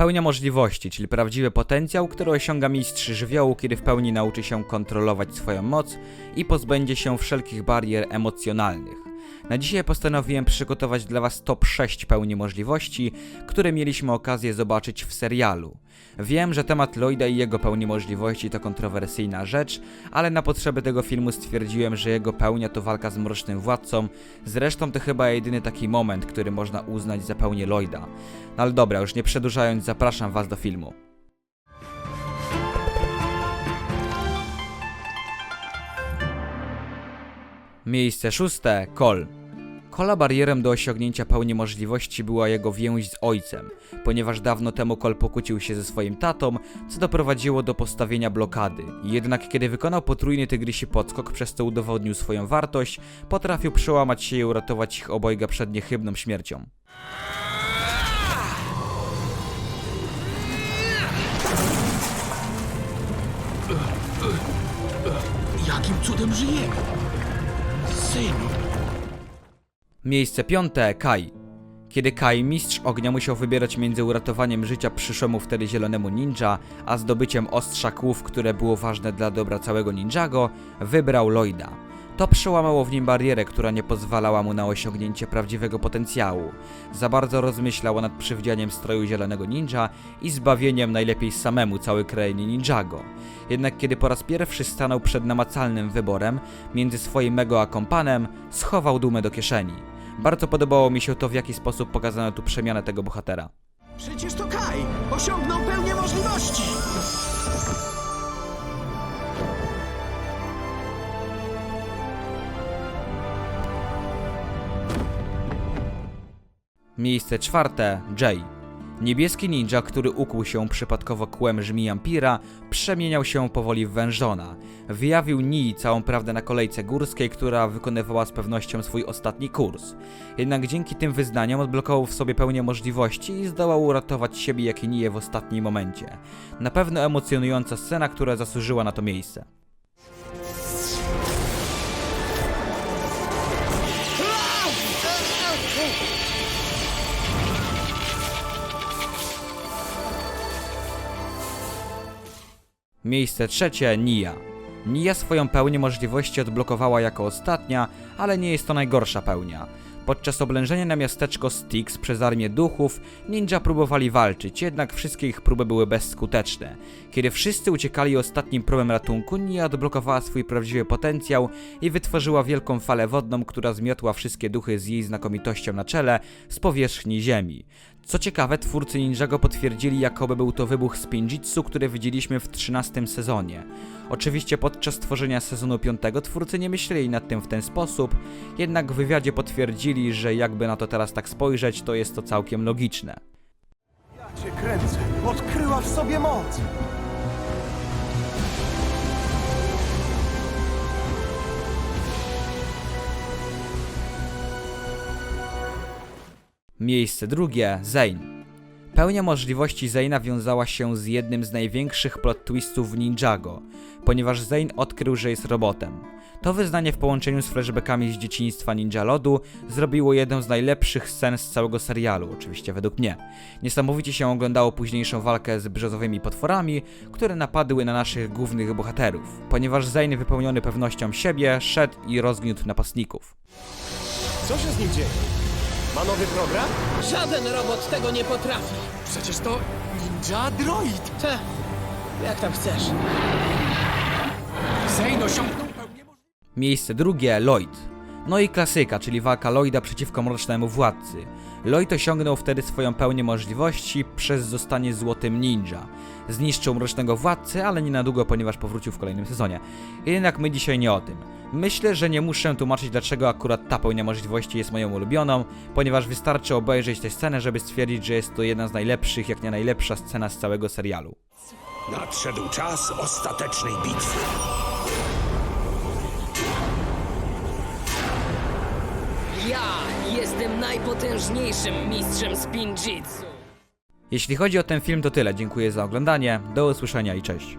Pełnia możliwości, czyli prawdziwy potencjał, który osiąga mistrz żywiołu, kiedy w pełni nauczy się kontrolować swoją moc i pozbędzie się wszelkich barier emocjonalnych. Na dzisiaj postanowiłem przygotować dla Was top 6 pełni możliwości, które mieliśmy okazję zobaczyć w serialu. Wiem, że temat Lloyda i jego pełni możliwości to kontrowersyjna rzecz, ale na potrzeby tego filmu stwierdziłem, że jego pełnia to walka z mrocznym władcą. Zresztą to chyba jedyny taki moment, który można uznać za pełnię Lloyda. No ale dobra, już nie przedłużając, zapraszam Was do filmu. Miejsce szóste Kol. Kola barierem do osiągnięcia pełni możliwości była jego więź z ojcem, ponieważ dawno temu Kol pokłócił się ze swoim tatą, co doprowadziło do postawienia blokady. Jednak kiedy wykonał potrójny tygrysi podskok, przez co udowodnił swoją wartość, potrafił przełamać się i uratować ich obojga przed niechybną śmiercią. Jakim cudem żyjemy? Synu, Miejsce piąte Kai. Kiedy Kai, mistrz ognia, musiał wybierać między uratowaniem życia przyszłemu wtedy zielonemu ninja, a zdobyciem ostrza kłów, które było ważne dla dobra całego ninjago, wybrał Lloyda. To przełamało w nim barierę, która nie pozwalała mu na osiągnięcie prawdziwego potencjału. Za bardzo rozmyślał nad przywdzianiem stroju zielonego ninja i zbawieniem najlepiej samemu całej krainy ninjago. Jednak kiedy po raz pierwszy stanął przed namacalnym wyborem między swoim mego a kompanem, schował dumę do kieszeni. Bardzo podobało mi się to, w jaki sposób pokazano tu przemianę tego bohatera. przecież to Kai! Osiągnął pełnię możliwości! Miejsce czwarte Jay. Niebieski ninja, który ukłuł się przypadkowo kłem żmi Ampira, przemieniał się powoli w wężona. Wyjawił Nii całą prawdę na kolejce górskiej, która wykonywała z pewnością swój ostatni kurs. Jednak dzięki tym wyznaniom odblokował w sobie pełnię możliwości i zdołał uratować siebie jak i w ostatnim momencie. Na pewno emocjonująca scena, która zasłużyła na to miejsce. Miejsce trzecie Nia. Nia swoją pełnię możliwości odblokowała jako ostatnia, ale nie jest to najgorsza pełnia. Podczas oblężenia na miasteczko Styx przez armię duchów, ninja próbowali walczyć, jednak wszystkie ich próby były bezskuteczne. Kiedy wszyscy uciekali ostatnim próbem ratunku, Nia odblokowała swój prawdziwy potencjał i wytworzyła wielką falę wodną, która zmiotła wszystkie duchy z jej znakomitością na czele z powierzchni ziemi. Co ciekawe, twórcy Ninjago potwierdzili, jakoby był to wybuch Spinjitsu, który widzieliśmy w 13 sezonie. Oczywiście podczas tworzenia sezonu 5 twórcy nie myśleli nad tym w ten sposób, jednak w wywiadzie potwierdzili, że jakby na to teraz tak spojrzeć, to jest to całkiem logiczne. Ja cię kręcę. Odkryła w sobie moc. Miejsce drugie Zane. Pełnia możliwości Zane'a wiązała się z jednym z największych plot twistów w Ninjago, ponieważ Zane odkrył, że jest robotem. To wyznanie w połączeniu z flashbackami z dzieciństwa Ninja Lodu zrobiło jedną z najlepszych scen z całego serialu, oczywiście według mnie. Niesamowicie się oglądało późniejszą walkę z brzozowymi potworami, które napadły na naszych głównych bohaterów, ponieważ Zane wypełniony pewnością siebie szedł i rozgniótł napastników. Co się z nim dzieje? Ma nowy program? Żaden robot tego nie potrafi. Przecież to Ninja Droid. Te, jak tam chcesz. Zane osiągnął pełnię. Miejsce drugie Lloyd. No i klasyka, czyli walka Lloyda przeciwko mrocznemu władcy. Lloyd osiągnął wtedy swoją pełnię możliwości przez zostanie złotym ninja. Zniszczył mrocznego władcę, ale nie na długo, ponieważ powrócił w kolejnym sezonie. Jednak my dzisiaj nie o tym. Myślę, że nie muszę tłumaczyć, dlaczego akurat ta pełnia możliwości jest moją ulubioną, ponieważ wystarczy obejrzeć tę scenę, żeby stwierdzić, że jest to jedna z najlepszych, jak nie najlepsza scena z całego serialu. Nadszedł czas ostatecznej bitwy. Ja jestem najpotężniejszym mistrzem Spinjitzu. Jeśli chodzi o ten film, to tyle. Dziękuję za oglądanie. Do usłyszenia i cześć.